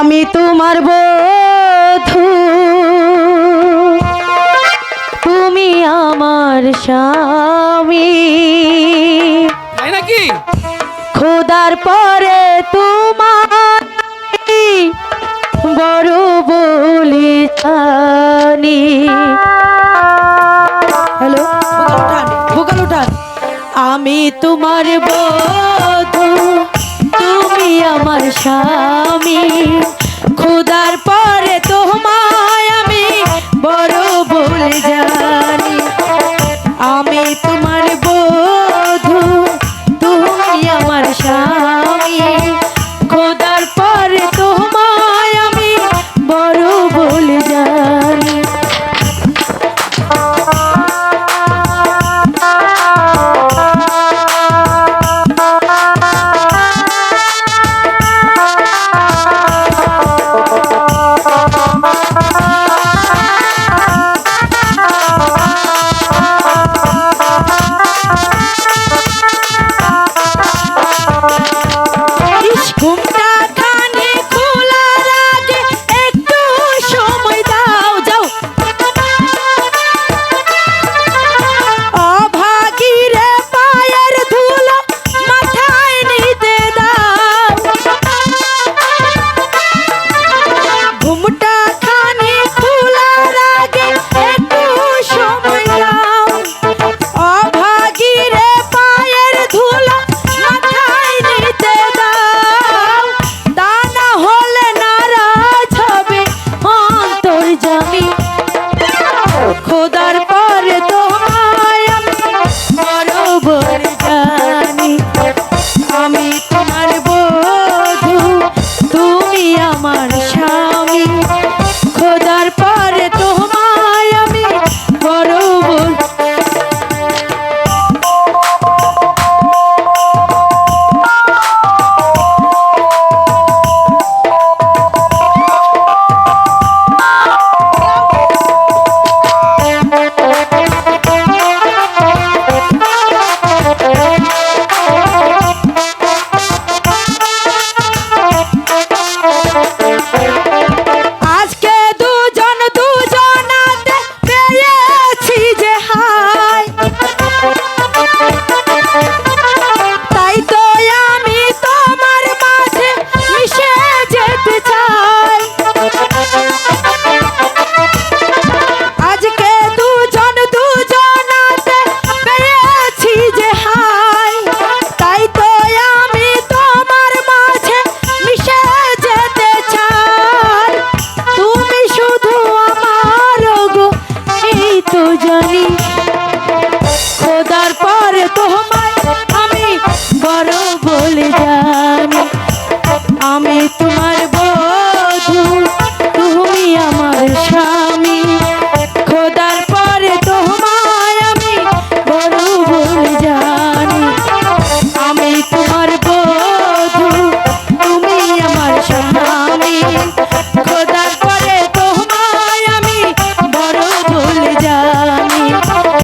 আমি তোমার বধু। তুমি আমার স্বামী। নাকি? খোদার পরে তোমার বড় বলি জানি। হ্যালো? ভোকাল উঠান। আমি তোমার বধু তুমি আমার স্বামী। 想